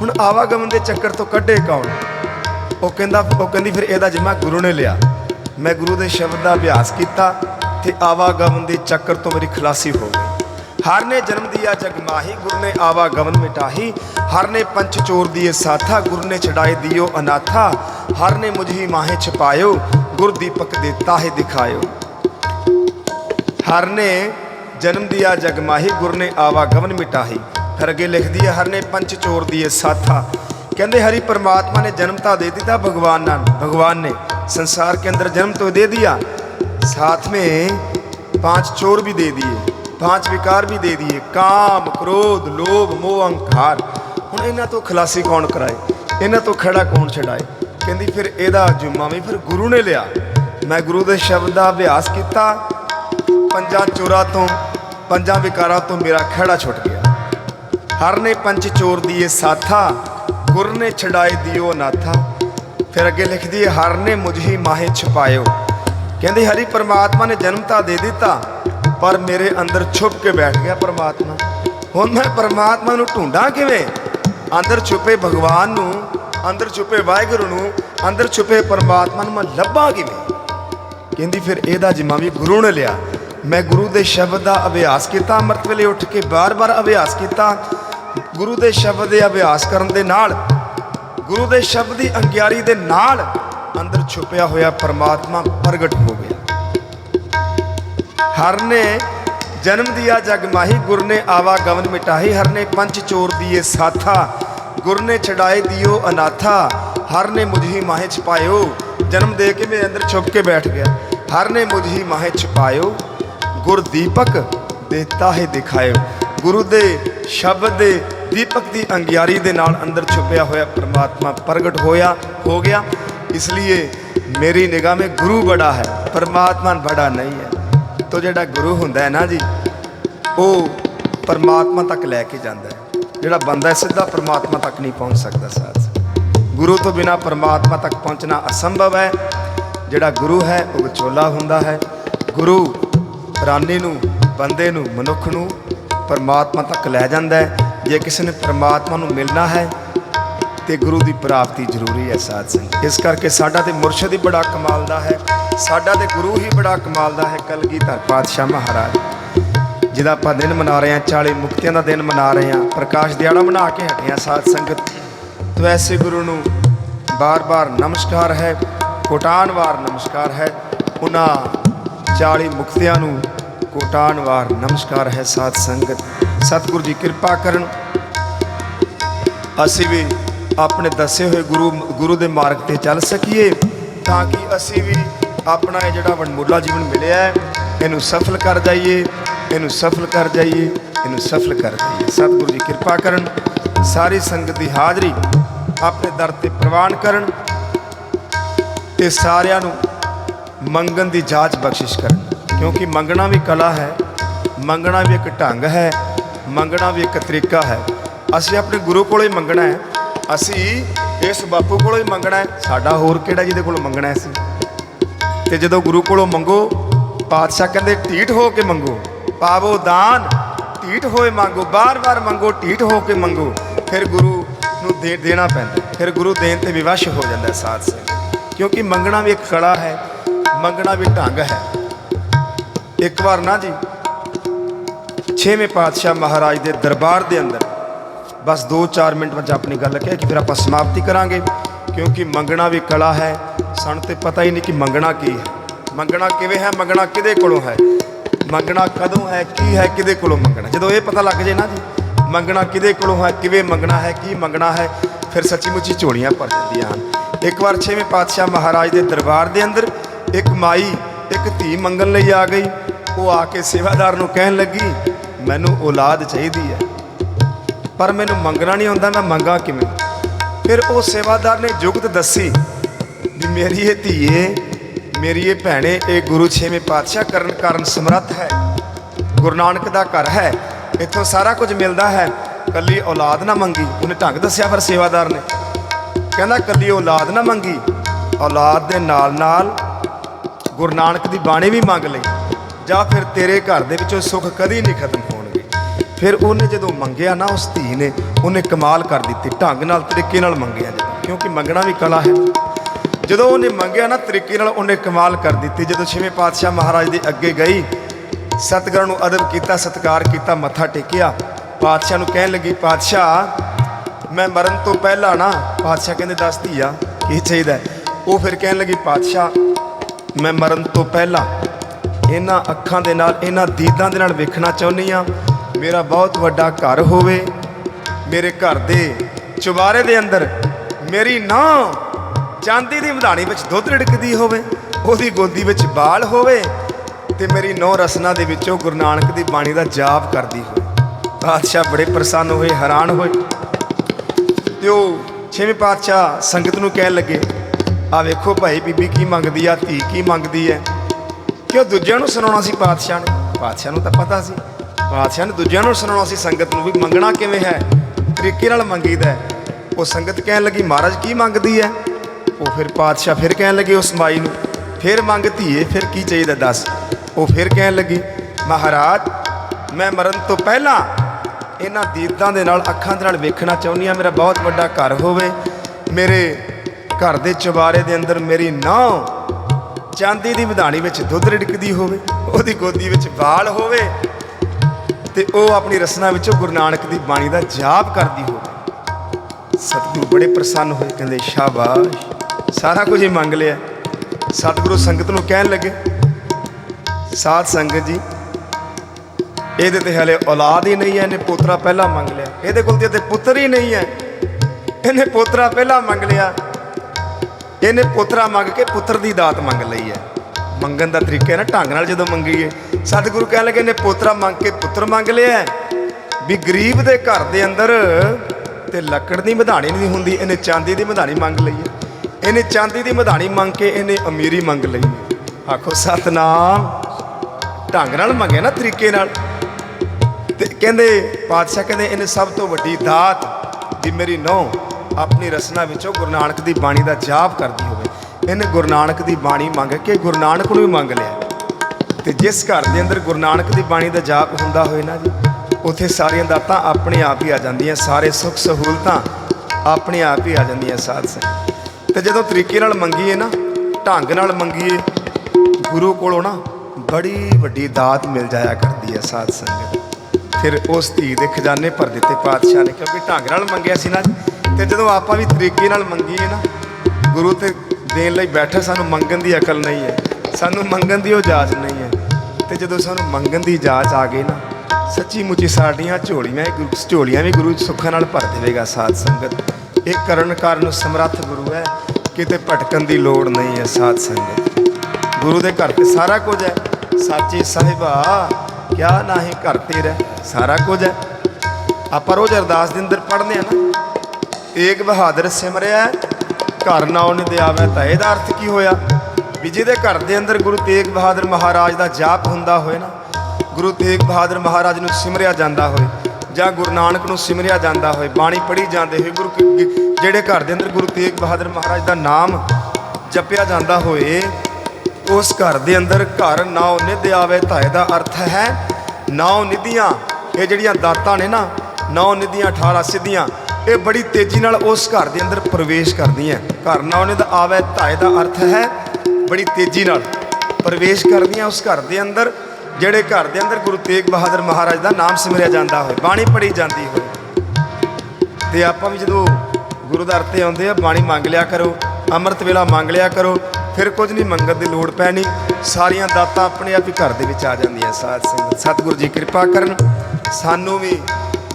ਹੁਣ ਆਵਾਗਮਨ ਦੇ ਚੱਕਰ ਤੋਂ ਕੱਢੇ ਕੌਣ? ਉਹ ਕਹਿੰਦਾ, ਉਹ ਕਹਿੰਦੀ ਫਿਰ ਇਹਦਾ ਜਿੰਮਾ ਗੁਰੂ ਨੇ ਲਿਆ। ਮੈਂ ਗੁਰੂ ਦੇ ਸ਼ਬਦ ਦਾ ਅਭਿਆਸ ਕੀਤਾ ਤੇ ਆਵਾਗਮਨ ਦੇ ਚੱਕਰ ਤੋਂ ਮੇਰੀ ਖਲਾਸੀ ਹੋ ਗਈ। ਹਰ ਨੇ ਜਨਮ ਦਿਆ, ਜਗ ਮਾਹੀ, ਗੁਰ ਨੇ ਆਵਾਗਮਨ ਮਿਟਾਹੀ। ਹਰ ਨੇ ਪੰਚ ਚੋਰ ਦੀਏ ਸਾਥਾ, ਗੁਰ ਨੇ ਛਡਾਏ ਦਿਓ ਅਨਾਥਾ। ਹਰ ਨੇ ਮੁਝੀ ਮਾਹੇ ਛਪਾਇਓ, ਗੁਰ ਦੀਪਕ ਦੇ ਤਾਹੇ ਦਿਖਾਇਓ। ਹਰ ਨੇ ਜਨਮ ਦਿਆ, ਜਗ ਮਾਹੀ, ਗੁਰ ਨੇ ਆਵਾ ਗਵਨ ਮਿਟਾਹੀ। ਫਿਰ ਅੱਗੇ ਲਿਖਦੀ ਹੈ ਹਰ ਨੇ ਪੰਚ ਚੋਰ ਦੀਏ ਸਾਥਾ ਕਹਿੰਦੇ हरि परमात्मा ने जन्म तो दे दिया भगवान नान भगवान ने संसार के अंदर जन्म तो दे दिया साथ में पांच चोर भी दे दिए पांच विकार भी दे दिए काम क्रोध लोभ मोह अहंकार ਹੁਣ ਇਹਨਾਂ ਤੋਂ ਖਲਾਸੀ ਕੌਣ ਕਰਾਏ ਇਹਨਾਂ ਤੋਂ ਖੜਾ ਕੌਣ ਛਡਾਏ ਕਹਿੰਦੀ ਫਿਰ ਇਹਦਾ ਜੁਮਾ ਵੀ ਫਿਰ ਗੁਰੂ ਨੇ ਲਿਆ ਮੈਂ ਗੁਰੂ ਦੇ ਸ਼ਬਦ ਦਾ ਅਭਿਆਸ ਕੀਤਾ ਪੰਜਾਂ ਚੋਰਾਂ ਤੋਂ ਪੰਜਾਂ ਵਿਕਾਰਾਂ ਤੋਂ ਮੇਰਾ ਖੜਾ ਛੁੱਟ ਗਿਆ ਹਰ ਨੇ ਪੰਜ ਚੋਰ ਦੀਏ ਸਾਥਾ, ਗੁਰ ਨੇ ਛਡਾਏ ਦਿਓ ਨਾਥਾ। ਫਿਰ ਅੱਗੇ ਲਿਖਦੀ ਹੈ ਹਰ ਨੇ ਮੁਝੀ ਮਾਹੇ ਛਪਾਇਓ। ਕਹਿੰਦੇ, ਹਰੀ ਪਰਮਾਤਮਾ ਨੇ ਜਨਮ ਤਾਂ ਦੇ ਦਿੱਤਾ, ਪਰ ਮੇਰੇ ਅੰਦਰ ਛੁਪ ਕੇ ਬੈਠ ਗਿਆ ਪਰਮਾਤਮਾ। ਹੁਣ ਮੈਂ ਪਰਮਾਤਮਾ ਨੂੰ ਢੂੰਡਾਂ ਕਿਵੇਂ? ਅੰਦਰ ਛੁਪੇ ਭਗਵਾਨ ਨੂੰ, ਅੰਦਰ ਛੁਪੇ ਵਾਹਿਗੁਰੂ ਨੂੰ, ਅੰਦਰ ਛੁਪੇ ਪਰਮਾਤਮਾ ਨੂੰ ਮੈਂ ਲੱਭਾਂ ਕਿਵੇਂ? ਕਹਿੰਦੀ, ਫਿਰ ਇਹਦਾ ਜਿੰਮਾ ਵੀ ਗੁਰੂ ਨੇ ਲਿਆ। ਮੈਂ ਗੁਰੂ ਦੇ ਸ਼ਬਦ ਦਾ ਅਭਿਆਸ ਕੀਤਾ, ਅੰਮ੍ਰਿਤ ਵੇਲੇ ਉੱਠ ਕੇ ਬਾਰ-ਬਾਰ ਅਭਿਆਸ ਕੀਤਾ। ਗੁਰੂ ਦੇ ਸ਼ਬਦ ਦੇ ਅਭਿਆਸ ਕਰਨ ਦੇ ਨਾਲ, ਗੁਰੂ ਦੇ ਸ਼ਬਦ ਦੀ ਅੰਗਿਆਰੀ ਦੇ ਨਾਲ ਅੰਦਰ ਛੁਪਿਆ ਹੋਇਆ ਪਰਮਾਤਮਾ ਪ੍ਰਗਟ ਹੋ ਗਿਆ। ਹਰ ਨੇ ਜਨਮ ਦਿਆ ਜਗ ਮਾਹੀ, ਗੁਰ ਨੇ ਆਵਾ ਗਵਨ ਮਿਟਾਹੀ, ਹਰ ਨੇ ਪੰਚ ਚੋਰ ਦੀਏ ਸਾਥਾ, ਗੁਰ ਨੇ ਛਡਾਏ ਦਿਓ ਅਨਾਥਾ, ਹਰ ਨੇ ਮੁਝੀ ਮਾਹੇ ਛਪਾਇਓ, ਜਨਮ ਦੇ ਕੇ ਮੇਰੇ ਅੰਦਰ ਛੁਪ ਕੇ ਬੈਠ ਗਿਆ। ਹਰ ਨੇ ਮੁਝੀ ਮਾਹੇ ਛਪਾਇਓ, ਗੁਰ ਦੀਪਕ ਦੇਤਾ ਹੈ ਦਿਖਾਇਓ। ਗੁਰੂ ਦੇ ਸ਼ਬਦ ਦੇ ਦੀਪਕ ਦੀ ਅੰਗਿਆਰੀ ਦੇ ਨਾਲ ਅੰਦਰ ਛੁਪਿਆ ਹੋਇਆ ਪਰਮਾਤਮਾ ਪ੍ਰਗਟ ਹੋਇਆ, ਹੋ ਗਿਆ। ਇਸ ਲਈ ਮੇਰੀ ਨਿਗਾਹ में ਗੁਰੂ ਬੜਾ ਹੈ, ਪਰਮਾਤਮਾ ਬੜਾ ਨਹੀਂ ਹੈ। ਤੋ ਜਿਹੜਾ ਗੁਰੂ ਹੁੰਦਾ ਹੈ ਨਾ ਜੀ, ਉਹ ਪਰਮਾਤਮਾ ਤੱਕ ਲੈ ਕੇ ਜਾਂਦਾ ਹੈ। ਜਿਹੜਾ ਬੰਦਾ ਸਿੱਧਾ ਪਰਮਾਤਮਾ ਤੱਕ ਨਹੀਂ ਪਹੁੰਚ ਸਕਦਾ ਸਾਥ ਗੁਰੂ ਤੋਂ ਬਿਨਾ ਪਰਮਾਤਮਾ ਤੱਕ ਪਹੁੰਚਣਾ ਅਸੰਭਵ ਹੈ। ਜਿਹੜਾ ਗੁਰੂ ਹੈ, ਉਹ ਵਿਚੋਲਾ ਹੁੰਦਾ ਹੈ। ਗੁਰੂ ਪ੍ਰਾਨੀ ਨੂੰ, ਬੰਦੇ ਨੂੰ, ਮਨੁੱਖ ਨੂੰ ਪਰਮਾਤਮਾ ਤੱਕ ਲੈ ਜਾਂਦਾ ਹੈ। ਜੇ ਕਿਸੇ ਨੇ ਪਰਮਾਤਮਾ ਨੂੰ ਮਿਲਣਾ ਹੈ ਤੇ ਗੁਰੂ ਦੀ ਪ੍ਰਾਪਤੀ ਜ਼ਰੂਰੀ ਹੈ ਸਾਧ ਸੰਗਤ। ਇਸ ਕਰਕੇ ਸਾਡਾ ਤੇ ਮੁਰਸ਼ਦ ਹੀ ਬੜਾ ਕਮਾਲ ਦਾ ਹੈ, ਸਾਡਾ ਤੇ ਗੁਰੂ ਹੀ ਬੜਾ ਕਮਾਲ ਦਾ ਹੈ ਕਲਗੀਧਰ ਪਾਤਸ਼ਾਹ ਮਹਾਰਾਜ। ਜਿਹਦਾ ਆਪਾਂ ਦਿਨ ਮਨਾ ਰਹੇ ਹਾਂ 40 ਮੁਕਤਿਆਂ ਦਾ ਦਿਨ ਮਨਾ ਰਹੇ ਹਾਂ, ਪ੍ਰਕਾਸ਼ ਦਿਹਾੜਾ ਬਣਾ ਕੇ ਹਟੇ ਹਾਂ ਸਾਧ ਸੰਗਤ। ਤੋ ਐਸੇ ਗੁਰੂ ਨੂੰ ਬਾਰ-ਬਾਰ ਨਮਸਕਾਰ ਹੈ ਕੋਟਾਨਵਾਰ ਨਮਸਕਾਰ ਹੈ। ਉਹਨਾਂ 40 ਮੁਕਤਿਆਂ ਨੂੰ ਕੋਟਾਨਵਾਰ, ਨਮਸਕਾਰ ਹੈ ਸਾਧ ਸੰਗਤ। ਸਤਿਗੁਰੂ ਜੀ ਕਿਰਪਾ ਕਰਨ ਅਸੀਂ ਵੀ ਆਪਣੇ ਦੱਸੇ ਹੋਏ ਗੁਰੂ ਗੁਰੂ ਦੇ ਮਾਰਗ ਤੇ ਚੱਲ ਸਕੀਏ, ਤਾਂ ਕਿ ਅਸੀਂ ਵੀ ਆਪਣਾ ਇਹ ਜਿਹੜਾ ਵਡਮੁੱਲਾ ਜੀਵਨ ਮਿਲਿਆ ਹੈ, ਇਹਨੂੰ ਸਫਲ ਕਰ ਜਾਈਏ, ਇਹਨੂੰ ਸਫਲ ਕਰ ਜਾਈਏ, ਇਹਨੂੰ ਸਫਲ ਕਰ ਜਾਈਏ। ਸਤਿਗੁਰੂ ਜੀ ਕਿਰਪਾ ਕਰਨ, ਸਾਰੀ ਸੰਗਤ ਦੀ ਹਾਜ਼ਰੀ ਆਪਣੇ ਦਰ ਤੇ ਪ੍ਰਵਾਨ ਕਰਨ ਤੇ ਸਾਰਿਆਂ ਨੂੰ ਮੰਗਣ ਦੀ ਜਾਂਚ ਬਖਸ਼ਿਸ਼ ਕਰਨ। ਕਿਉਂਕਿ ਮੰਗਣਾ ਵੀ ਕਲਾ ਹੈ, ਮੰਗਣਾ ਵੀ ਇੱਕ ਢੰਗ ਹੈ, ਮੰਗਣਾ ਵੀ ਇੱਕ ਤਰੀਕਾ ਹੈ। ਅਸੀਂ ਆਪਣੇ ਗੁਰੂ ਕੋਲੋਂ ਹੀ ਮੰਗਣਾ ਹੈ, ਅਸੀਂ ਇਸ ਬਾਪੂ ਕੋਲੋਂ ਹੀ ਮੰਗਣਾ ਹੈ, ਸਾਡਾ ਹੋਰ ਕਿਹੜਾ ਜਿਹਦੇ ਕੋਲੋਂ ਮੰਗਣਾ ਹੈ ਅਸੀਂ? ਤੇ ਜਦੋਂ ਗੁਰੂ ਕੋਲੋਂ ਮੰਗੋ, ਪਾਤਸ਼ਾਹ ਕਹਿੰਦੇ, ਢੀਠ ਹੋ ਕੇ ਮੰਗੋ। ਪਾਵੋ ਦਾਨ, ਢੀਠ ਹੋਏ ਮੰਗੋ, ਬਾਰ-ਬਾਰ ਮੰਗੋ, ਢੀਠ ਹੋ ਕੇ ਮੰਗੋ। ਫਿਰ ਗੁਰੂ ਨੂੰ ਦੇ ਦੇਣਾ ਪੈਂਦਾ, ਫਿਰ ਗੁਰੂ ਦੇਣ ਤੇ ਵਿਵਸ਼ ਹੋ ਜਾਂਦਾ ਹੈ ਸਾਧ ਸੰਗਤ। ਕਿਉਂਕਿ ਮੰਗਣਾ ਵੀ ਇੱਕ ਕਲਾ ਹੈ, ਮੰਗਣਾ ਵੀ ਢੰਗ ਹੈ। ਇੱਕ ਵਾਰ ਨਾ ਜੀ। ਛੇਵੇਂ ਪਾਤਸ਼ਾਹ ਮਹਾਰਾਜ ਦੇ ਦਰਬਾਰ ਦੇ ਅੰਦਰ। ਬਸ 2-4 ਮਿੰਟ ਵਿੱਚ ਆਪਣੀ ਗੱਲ ਕਹਿ ਕਿ ਫਿਰ ਆਪਾਂ ਸਮਾਪਤੀ ਕਰਾਂਗੇ। ਕਿਉਂਕਿ ਮੰਗਣਾ ਵੀ ਕਲਾ ਹੈ। ਸਾਨੂੰ ਤੇ ਪਤਾ ਹੀ ਨਹੀਂ ਕਿ ਮੰਗਣਾ ਕੀ ਹੈ। ਮੰਗਣਾ ਕਿਵੇਂ ਹੈ? ਮੰਗਣਾ ਕਿਹਦੇ ਕੋਲੋਂ ਹੈ? ਮੰਗਣਾ ਕਦੋਂ ਹੈ? ਕੀ ਹੈ? ਕਿਹਦੇ ਕੋਲੋਂ ਮੰਗਣਾ? ਜਦੋਂ ਇਹ ਪਤਾ ਲੱਗ ਜੇ ਨਾ ਜੀ, ਮੰਗਣਾ ਕਿਹਦੇ ਕੋਲੋਂ ਹੈ? ਕਿਵੇਂ ਮੰਗਣਾ ਹੈ? ਕੀ ਮੰਗਣਾ ਹੈ? ਫਿਰ ਸੱਚੀ ਮੁੱਚੀ ਝੋਲੀਆਂ ਭਰ ਜਾਂਦੀਆਂ ਹਨ। ਇੱਕ ਵਾਰ ਛੇਵੇਂ ਪਾਤਸ਼ਾਹ ਮਹਾਰਾਜ ਦੇ ਦਰਬਾਰ ਦੇ ਅੰਦਰ ਇੱਕ ਮਾਈ ਇੱਕ ਧੀ ਮੰਗਣ ਲਈ ਆ ਗਈ। ਉਹ ਆ ਕੇ ਸੇਵਾਦਾਰ ਨੂੰ ਕਹਿਣ ਲੱਗੀ, ਮੈਨੂੰ ਔਲਾਦ ਚਾਹੀਦੀ ਹੈ। ਪਰ ਮੈਨੂੰ ਮੰਗਣਾ ਨਹੀਂ ਆਉਂਦਾ, ਮੈਂ ਮੰਗਾ ਕਿਵੇਂ? ਫਿਰ ਉਹ ਸੇਵਾਦਾਰ ਨੇ ਜੁਗਤ ਦੱਸੀ ਵੀ ਮੇਰੀ ਇਹ ਧੀਏ, ਮੇਰੀ ਇਹ ਭੈਣੇ, ਇਹ ਗੁਰੂ ਛੇਵੇਂ ਪਾਤਸ਼ਾਹ ਕਰਨ ਕਾਰਨ ਸਮਰੱਥ ਹੈ। ਗੁਰੂ ਨਾਨਕ ਦਾ ਘਰ ਹੈ। ਇੱਥੋਂ ਸਾਰਾ ਕੁਝ ਮਿਲਦਾ ਹੈ। ਕੱਲੀ ਔਲਾਦ ਨਾ ਮੰਗੀ। ਉਹਨੇ ਢੰਗ ਦੱਸਿਆ ਪਰ ਸੇਵਾਦਾਰ ਨੇ। ਕਹਿੰਦਾ, ਕੱਲੀ ਔਲਾਦ ਨਾ ਮੰਗੀ। ਔਲਾਦ ਦੇ ਨਾਲ ਨਾਲ ਗੁਰੂ ਨਾਨਕ ਦੀ ਬਾਣੀ ਵੀ ਮੰਗ ਲਈ, ਜਾਂ ਫਿਰ ਤੇਰੇ ਘਰ ਦੇ ਵਿੱਚੋਂ ਸੁੱਖ ਕਦੀ ਨਹੀਂ ਖਤਮ ਹੋਣਗੇ। ਫਿਰ ਉਹਨੇ ਜਦੋਂ ਮੰਗਿਆ ਨਾ ਉਸ ਧੀ ਨੇ, ਉਹਨੇ ਕਮਾਲ ਕਰ ਦਿੱਤੀ, ਢੰਗ ਨਾਲ, ਤਰੀਕੇ ਨਾਲ ਮੰਗਿਆ। ਕਿਉਂਕਿ ਮੰਗਣਾ ਵੀ ਕਲਾ ਹੈ। ਜਦੋਂ ਉਹਨੇ ਮੰਗਿਆ ਨਾ, ਤਰੀਕੇ ਨਾਲ ਉਹਨੇ ਕਮਾਲ ਕਰ ਦਿੱਤੀ। ਜਦੋਂ ਛੇਵੇਂ ਪਾਤਸ਼ਾਹ ਮਹਾਰਾਜ ਦੇ ਅੱਗੇ ਗਈ, ਸਤਿਗੁਰਾਂ ਨੂੰ ਅਦਬ ਕੀਤਾ, ਸਤਿਕਾਰ ਕੀਤਾ, ਮੱਥਾ ਟੇਕਿਆ, ਪਾਤਸ਼ਾਹ ਨੂੰ ਕਹਿਣ ਲੱਗੀ, ਪਾਤਸ਼ਾਹ, ਮੈਂ ਮਰਨ ਤੋਂ ਪਹਿਲਾਂ ਨਾ, ਪਾਤਸ਼ਾਹ ਕਹਿੰਦੇ, ਦੱਸ ਧੀਆ, ਕੀ ਚਾਹੀਦਾ ਉਹ ਫਿਰ ਕਹਿਣ ਲੱਗੀ, ਪਾਤਸ਼ਾਹ ਮੈਂ ਮਰਨ ਤੋਂ ਪਹਿਲਾਂ ਇਹਨਾਂ ਅੱਖਾਂ ਦੇ ਨਾਲ, ਇਹਨਾਂ ਦੀਦਾਂ ਦੇ ਨਾਲ ਵੇਖਣਾ ਚਾਹੁੰਦੀ ਆ ਮੇਰਾ ਬਹੁਤ ਵੱਡਾ ਘਰ ਹੋਵੇ, ਮੇਰੇ ਘਰ ਦੇ ਚੁਬਾਰੇ ਦੇ ਅੰਦਰ ਮੇਰੀ ਨਾਂ ਚਾਂਦੀ ਦੀ ਮਧਾਣੀ ਵਿੱਚ ਦੁੱਧ ਰਿੜਕਦੀ ਹੋਵੇ, ਉਹਦੀ ਗੋਦੀ ਵਿੱਚ ਬਾਲ ਹੋਵੇ ਤੇ ਮੇਰੀ ਨੌ ਰਸਨਾ ਦੇ ਵਿੱਚੋਂ ਗੁਰੂ ਨਾਨਕ ਦੀ ਬਾਣੀ ਦਾ ਜਾਪ ਕਰਦੀ ਹੋਵੇ। ਬਾਦਸ਼ਾਹ ਬੜੇ ਪ੍ਰਸੰਨ ਹੋਏ, ਹੈਰਾਨ ਹੋਏ। ਤੇ ਉਹ ਛੇਵੇਂ ਪਾਤਸ਼ਾਹ ਸੰਗਤ ਨੂੰ ਕਹਿਣ ਲੱਗੇ ਆ ਵੇਖੋ ਭਾਈ ਬੀਬੀ ਕੀ ਮੰਗਦੀ ਆ, ਧੀ ਕੀ ਮੰਗਦੀ ਹੈ ਕਿ ਉਹ ਦੂਜਿਆਂ ਨੂੰ ਸੁਣਾਉਣਾ ਸੀ ਪਾਤਸ਼ਾਹ ਨੂੰ? ਪਾਤਸ਼ਾਹ ਨੂੰ ਤਾਂ ਪਤਾ ਸੀ। ਪਾਤਸ਼ਾਹ ਨੇ ਦੂਜਿਆਂ ਨੂੰ ਸੁਣਾਉਣਾ ਸੀ, ਸੰਗਤ ਨੂੰ ਵੀ ਮੰਗਣਾ ਕਿਵੇਂ ਹੈ? ਤਰੀਕੇ ਨਾਲ ਮੰਗੀਦਾ ਹੈ। ਉਹ ਸੰਗਤ ਕਹਿਣ ਲੱਗੀ, ਮਹਾਰਾਜ ਕੀ ਮੰਗਦੀ ਹੈ ਉਹ ਫਿਰ ਪਾਤਸ਼ਾਹ ਫਿਰ ਕਹਿਣ ਲੱਗੇ ਉਸ ਮਾਈ ਨੂੰ, ਫਿਰ ਮੰਗ ਧੀਏ, ਫਿਰ ਕੀ ਚਾਹੀਦਾ ਦੱਸ? ਉਹ ਫਿਰ ਕਹਿਣ ਲੱਗੀ, ਮਹਾਰਾਜ, ਮੈਂ ਮਰਨ ਤੋਂ ਪਹਿਲਾਂ ਇਹਨਾਂ ਦੀਦਾਂ ਦੇ ਨਾਲ ਅੱਖਾਂ ਦੇ ਨਾਲ ਵੇਖਣਾ ਚਾਹੁੰਦੀ ਆ ਮੇਰਾ ਬਹੁਤ ਵੱਡਾ ਘਰ ਹੋਵੇ, ਮੇਰੇ ਘਰ ਦੇ ਚੁਬਾਰੇ ਦੇ ਅੰਦਰ ਮੇਰੀ ਨਾਂ ਚਾਂਦੀ ਦੀ ਮਧਾਣੀ ਵਿੱਚ ਦੁੱਧ ਰਿੜਕਦੀ ਹੋਵੇ, ਉਹਦੀ ਗੋਦੀ ਵਿੱਚ ਵਾਲ ਹੋਵੇ ਤੇ ਉਹ ਆਪਣੀ ਰਸਨਾ ਵਿੱਚੋਂ ਗੁਰੂ ਨਾਨਕ ਦੀ ਬਾਣੀ ਦਾ ਜਾਪ ਕਰਦੀ ਹੋਵੇ। ਸਤਿਗੁਰੂ ਬੜੇ ਪ੍ਰਸੰਨ ਹੋਏ, ਕਹਿੰਦੇ, ਸ਼ਾਬਾਸ਼, ਸਾਰਾ ਕੁਝ ਹੀ ਮੰਗ ਲਿਆ। ਸਤਿਗੁਰੂ ਸੰਗਤ ਨੂੰ ਕਹਿਣ ਲੱਗੇ, ਸਾਧ ਸੰਗਤ ਜੀ, ਇਹਦੇ ਤੇ ਹਲੇ ਔਲਾਦ ਹੀ ਨਹੀਂ ਹੈ, ਇਹਨੇ ਪੋਤਰਾ ਪਹਿਲਾਂ ਮੰਗ ਲਿਆ। ਇਹਦੇ ਕੋਲ ਤੇ ਤੇ ਪੁੱਤਰ ਹੀ ਨਹੀਂ ਹੈ। ਇਹਨੇ ਪੋਤਰਾ ਪਹਿਲਾਂ ਮੰਗ ਲਿਆ। ਇਹਨੇ ਪੁੱਤਰਾ ਮੰਗ ਕੇ ਪੁੱਤਰ ਦੀ ਦਾਤ ਮੰਗ ਲਈ ਹੈ। ਮੰਗਣ ਦਾ ਤਰੀਕਾ ਹੈ ਨਾ ਢੰਗ ਨਾਲ ਜਦੋਂ ਮੰਗੀਏ ਸਤਿਗੁਰੂ ਕਹਿਣ ਲੱਗੇ, ਇਹਨੇ ਪੋਤਰਾ ਮੰਗ ਕੇ ਪੁੱਤਰ ਮੰਗ ਲਿਆ ਵੀ ਗਰੀਬ ਦੇ ਘਰ ਦੇ ਅੰਦਰ ਤੇ ਲੱਕੜ ਦੀ ਮਧਾਣੀ ਨਹੀਂ ਹੁੰਦੀ, ਇਹਨੇ ਚਾਂਦੀ ਦੀ ਮਧਾਣੀ ਮੰਗ ਲਈ ਹੈ। ਇਹਨੇ ਚਾਂਦੀ ਦੀ ਮਧਾਣੀ ਮੰਗ ਕੇ ਇਹਨੇ ਅਮੀਰੀ ਮੰਗ ਲਈ ਆਖੋ, ਸਤਨਾਮ, ਢੰਗ ਨਾਲ ਮੰਗਿਆ ਨਾ ਤਰੀਕੇ ਨਾਲ। ਤੇ ਕਹਿੰਦੇ, ਪਾਤਸ਼ਾਹ ਕਹਿੰਦੇ, ਇਹਨੇ ਸਭ ਤੋਂ ਵੱਡੀ ਦਾਤ ਵੀ ਮੇਰੀ ਨੌ ਆਪਣੀ ਰਸਨਾ ਵਿੱਚੋਂ ਗੁਰੂ ਨਾਨਕ ਦੀ ਬਾਣੀ ਦਾ ਜਾਪ ਕਰਦੀ ਹੋਵੇ। ਇਹਨੇ ਗੁਰੂ ਨਾਨਕ ਦੀ ਬਾਣੀ ਮੰਗ ਕੇ ਗੁਰੂ ਨਾਨਕ ਨੂੰ ਵੀ ਮੰਗ ਲਿਆ। ਤੇ ਜਿਸ ਘਰ ਦੇ ਅੰਦਰ ਗੁਰੂ ਨਾਨਕ ਦੀ ਬਾਣੀ ਦਾ ਜਾਪ ਹੁੰਦਾ ਹੋਵੇ ਨਾ ਜੀ, ਉੱਥੇ ਸਾਰੀਆਂ ਦਾਤਾਂ ਆਪਣੇ ਆਪ ਹੀ ਆ ਜਾਂਦੀਆਂ, ਸਾਰੇ ਸੁੱਖ ਸਹੂਲਤਾਂ ਆਪਣੇ ਆਪ ਹੀ ਆ ਜਾਂਦੀਆਂ ਸਾਧ ਸੰਗਤ। ਤੇ ਜਦੋਂ ਤਰੀਕੇ ਨਾਲ ਮੰਗੀਏ ਨਾ, ਢੰਗ ਨਾਲ ਮੰਗੀਏ, ਗੁਰੂ ਕੋਲੋਂ ਨਾ ਬੜੀ ਵੱਡੀ ਦਾਤ ਮਿਲ ਜਾਇਆ ਕਰਦੀ ਹੈ ਸਾਧ ਸੰਗਤ। ਫਿਰ ਉਸ ਧੀ ਦੇ ਖਜ਼ਾਨੇ ਭਰ ਦਿੱਤੇ ਪਾਤਸ਼ਾਹ ਨੇ, ਕਿਉਂਕਿ ਢੰਗ ਨਾਲ ਮੰਗਿਆ ਸੀ ਨਾ ਤੇ ਜਦੋਂ ਆਪਾਂ ਵੀ ਤਰੀਕੇ ਨਾਲ ਮੰਗੀਏ ਨਾ, ਗੁਰੂ ਤੇ ਦੇਣ ਲਈ ਬੈਠਾ, ਸਾਨੂੰ ਮੰਗਣ ਦੀ ਅਕਲ ਨਹੀਂ ਹੈ। ਸਾਨੂੰ ਮੰਗਣ ਦੀ ਉਹ ਜਾਚ ਨਹੀਂ ਹੈ। ਤੇ ਜਦੋਂ ਸਾਨੂੰ ਮੰਗਣ ਦੀ ਜਾਚ ਆ ਗਈ ਨਾ ਸੱਚੀ ਮੁੱਚੀ ਸਾਡੀਆਂ ਝੋਲੀਆਂ ਗੁਰੂ ਝੋਲੀਆਂ ਵੀ ਗੁਰੂ ਸੁੱਖਾਂ ਨਾਲ ਭਰ ਦੇਵੇਗਾ ਸਾਧ ਸੰਗਤ। ਇਹ ਕਰਨ ਕਾਰਨ ਸਮਰੱਥ ਗੁਰੂ ਹੈ, ਕਿਤੇ ਭਟਕਣ ਦੀ ਲੋੜ ਨਹੀਂ ਹੈ ਸਾਧ ਸੰਗਤ। ਗੁਰੂ ਦੇ ਘਰ ਤੇ ਸਾਰਾ ਕੁਝ ਹੈ। ਸਾਚੀ ਸਾਹਿਬਾ, ਕਿਆ ਨਾਹੀ ਘਰ ਤੇ ਰਹਿ ਸਾਰਾ ਕੁਝ ਹੈ। ਆਪਾਂ ਰੋਜ਼ ਅਰਦਾਸ ਦੇ ਅੰਦਰ ਪੜ੍ਹਦੇ ਆ ਨਾ ਏਕ ਬਹਾਦਰ ਸਿਮਰਿਆ ਘਰ ਨਾਉ ਨਿਦਿਆਵੇ ਤਾਂ ਇਹਦਾ ਅਰਥ ਕੀ ਹੋਇਆ? ਵੀ ਜਿਹਦੇ ਘਰ ਦੇ ਅੰਦਰ ਗੁਰੂ ਤੇਗ ਬਹਾਦਰ ਮਹਾਰਾਜ ਦਾ ਜਾਪ ਹੁੰਦਾ ਹੋਏ ਨਾ, ਗੁਰੂ ਤੇਗ ਬਹਾਦਰ ਮਹਾਰਾਜ ਨੂੰ ਸਿਮਰਿਆ ਜਾਂਦਾ ਹੋਏ, ਜਾਂ ਗੁਰੂ ਨਾਨਕ ਨੂੰ ਸਿਮਰਿਆ ਜਾਂਦਾ ਹੋਏ, ਬਾਣੀ ਪੜ੍ਹੀ ਜਾਂਦੇ ਹੋਏ, ਗੁਰੂ ਜਿਹੜੇ ਘਰ ਦੇ ਅੰਦਰ ਗੁਰੂ ਤੇਗ ਬਹਾਦਰ ਮਹਾਰਾਜ ਦਾ ਨਾਮ ਜਪਿਆ ਜਾਂਦਾ ਹੋਏ, ਉਸ ਘਰ ਦੇ ਅੰਦਰ ਘਰ ਨਾਉ ਨਿਧ ਆਵੇ ਤਾਂ ਇਹਦਾ ਅਰਥ ਹੈ ਨੌ ਨਿਧੀਆਂ। ਇਹ ਜਿਹੜੀਆਂ ਦਾਤਾਂ ਨੇ ਨਾ, ਨੌ ਨਿਧੀਆਂ 18 ਸਿੱਧੀਆਂ ਇਹ ਬੜੀ ਤੇਜ਼ੀ ਨਾਲ ਉਸ ਘਰ ਦੇ ਅੰਦਰ ਪ੍ਰਵੇਸ਼ ਕਰਦੀ ਹੈ। ਘਰ ਨਾ ਉਹਨੇ ਦਾ ਆਵੇ ਤਾਂ ਦਾ ਅਰਥ ਹੈ ਬੜੀ ਤੇਜ਼ੀ ਨਾਲ ਪ੍ਰਵੇਸ਼ ਕਰਦੀਆਂ ਉਸ ਘਰ ਦੇ ਅੰਦਰ, ਜਿਹੜੇ ਘਰ ਦੇ ਅੰਦਰ ਗੁਰੂ ਤੇਗ ਬਹਾਦਰ ਮਹਾਰਾਜ ਦਾ ਨਾਮ ਸਿਮਰਿਆ ਜਾਂਦਾ ਹੋਵੇ, ਬਾਣੀ ਪੜ੍ਹੀ ਜਾਂਦੀ ਹੋਵੇ। ਤੇ ਆਪਾਂ ਵੀ ਜਦੋਂ ਗੁਰੂ ਦਰ ਤੇ ਆਉਂਦੇ ਆ, ਬਾਣੀ ਮੰਗ ਲਿਆ ਕਰੋ, ਅੰਮ੍ਰਿਤ ਵੇਲਾ ਮੰਗ ਲਿਆ ਕਰੋ, ਫਿਰ ਕੁਝ ਨਹੀਂ ਮੰਗਣ ਦੀ ਲੋੜ ਪੈਣੀ, ਸਾਰੀਆਂ ਦਾਤਾਂ ਆਪਣੇ ਆਪ ਹੀ ਘਰ ਦੇ ਵਿੱਚ ਆ ਜਾਂਦੀਆਂ ਸਾਧ ਸੰਗਤ। ਸਤਿਗੁਰੂ ਜੀ ਕਿਰਪਾ ਕਰਨ, ਸਾਨੂੰ ਵੀ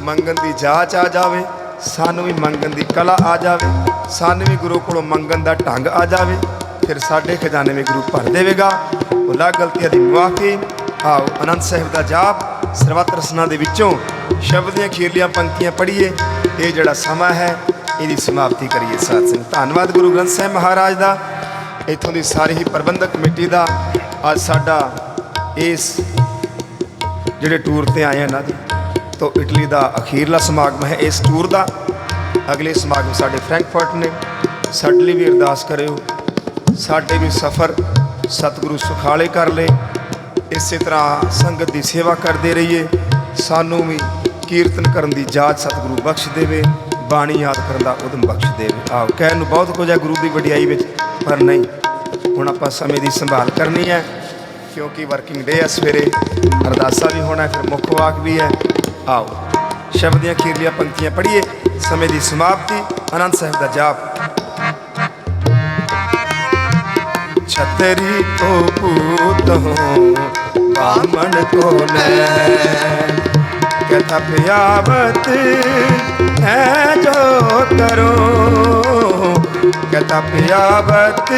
ਮੰਗਣ ਦੀ ਜਾਚ ਆ ਜਾਵੇ। ਸਾਨੂੰ ਵੀ ਮੰਗਣ ਦੀ ਕਲਾ ਆ ਜਾਵੇ, ਸਾਨੂੰ ਵੀ ਗੁਰੂ ਕੋਲੋਂ ਮੰਗਣ ਦਾ ਢੰਗ ਆ ਜਾਵੇ, ਫਿਰ ਸਾਡੇ ਖਜ਼ਾਨੇ ਵਿੱਚ ਗੁਰੂ ਭਰ ਦੇਵੇਗਾ। ਭੁੱਲਾਂ ਗਲਤੀਆਂ ਦੀ ਮੁਆਫੀ, ਆਓ ਅਨੰਦ ਸਾਹਿਬ ਦਾ ਜਾਪ, ਸਰਬੱਤ ਰਸਨਾ ਦੇ ਵਿੱਚੋਂ ਸ਼ਬਦ ਦੀਆਂ ਖੀਰਲੀਆਂ ਪੰਕਤੀਆਂ ਪੜ੍ਹੀਏ, ਇਹ ਜਿਹੜਾ ਸਮਾਂ ਹੈ, ਇਹਦੀ ਸਮਾਪਤੀ ਕਰੀਏ ਸਾਧ ਸੰਗਤ। ਧੰਨਵਾਦ ਗੁਰੂ ਗ੍ਰੰਥ ਸਾਹਿਬ ਮਹਾਰਾਜ ਦਾ। ਇੱਥੋਂ ਦੀ ਸਾਰੀ ਹੀ ਪ੍ਰਬੰਧਕ ਕਮੇਟੀ ਦਾ ਅੱਜ ਸਾਡਾ ਇਸ ਜਿਹੜੇ ਟੂਰ ਤੇ ਆਏ ਇਹਨਾਂ ਦੀ ਤੋਂ ਇਟਲੀ ਦਾ ਅਖੀਰਲਾ ਸਮਾਗਮ ਹੈ ਇਸ ਟੂਰ ਦਾ। ਅਗਲੇ ਸਮਾਗਮ ਸਾਡੇ ਫਰੈਂਕਫਰਟ ਨੇ। ਸਾਡੇ ਲਈ ਵੀ ਅਰਦਾਸ ਕਰਿਓ। ਸਾਡੇ ਵੀ ਸਫ਼ਰ ਸਤਿਗੁਰੂ ਸੁਖਾਲੇ ਕਰ ਲੇ। ਇਸੇ ਤਰ੍ਹਾਂ ਸੰਗਤ ਦੀ ਸੇਵਾ ਕਰਦੇ ਰਹੀਏ। ਸਾਨੂੰ ਵੀ ਕੀਰਤਨ ਕਰਨ ਦੀ ਜਾਚ ਸਤਿਗੁਰੂ ਬਖਸ਼ ਦੇਵੇ। ਬਾਣੀ ਯਾਦ ਕਰਨ ਦਾ ਉਦਮ ਬਖਸ਼ ਦੇਵੇ। ਆਓ, ਕਹਿਣ ਨੂੰ ਬਹੁਤ ਕੁਝ ਹੈ ਗੁਰੂ ਦੀ ਵਡਿਆਈ ਵਿੱਚ, ਪਰ ਨਹੀਂ। ਹੁਣ ਆਪਾਂ ਸਮੇਂ ਦੀ ਸੰਭਾਲ ਕਰਨੀ ਹੈ, ਕਿਉਂਕਿ ਵਰਕਿੰਗ ਡੇ ਹੈ ਸਵੇਰੇ। ਅਰਦਾਸਾ ਵੀ ਹੋਣਾ, ਫਿਰ ਮੁੱਖ ਵਾਕ ਵੀ ਹੈ। ਆਓ। ਸ਼ਬਦ ਦੀਆਂ ਅਖੀਰਲੀਆਂ ਪੰਕਤੀਆਂ ਪੜ੍ਹੀਏ। ਸਮੇਂ ਦੀ ਸਮਾਪਤੀ। ਆਨੰਦ ਸਾਹਿਬ ਦਾ ਜਾਪ। ਛਤਰੀ ਤੋਂ ਪੂਤ ਹੋ ਬਾਮਣ ਕੋ ਲੈ ਕਥ ਪਿਆਵਤ ਐ ਜੋ ਕਰੋ। ਕਥ ਪਿਆਵਤ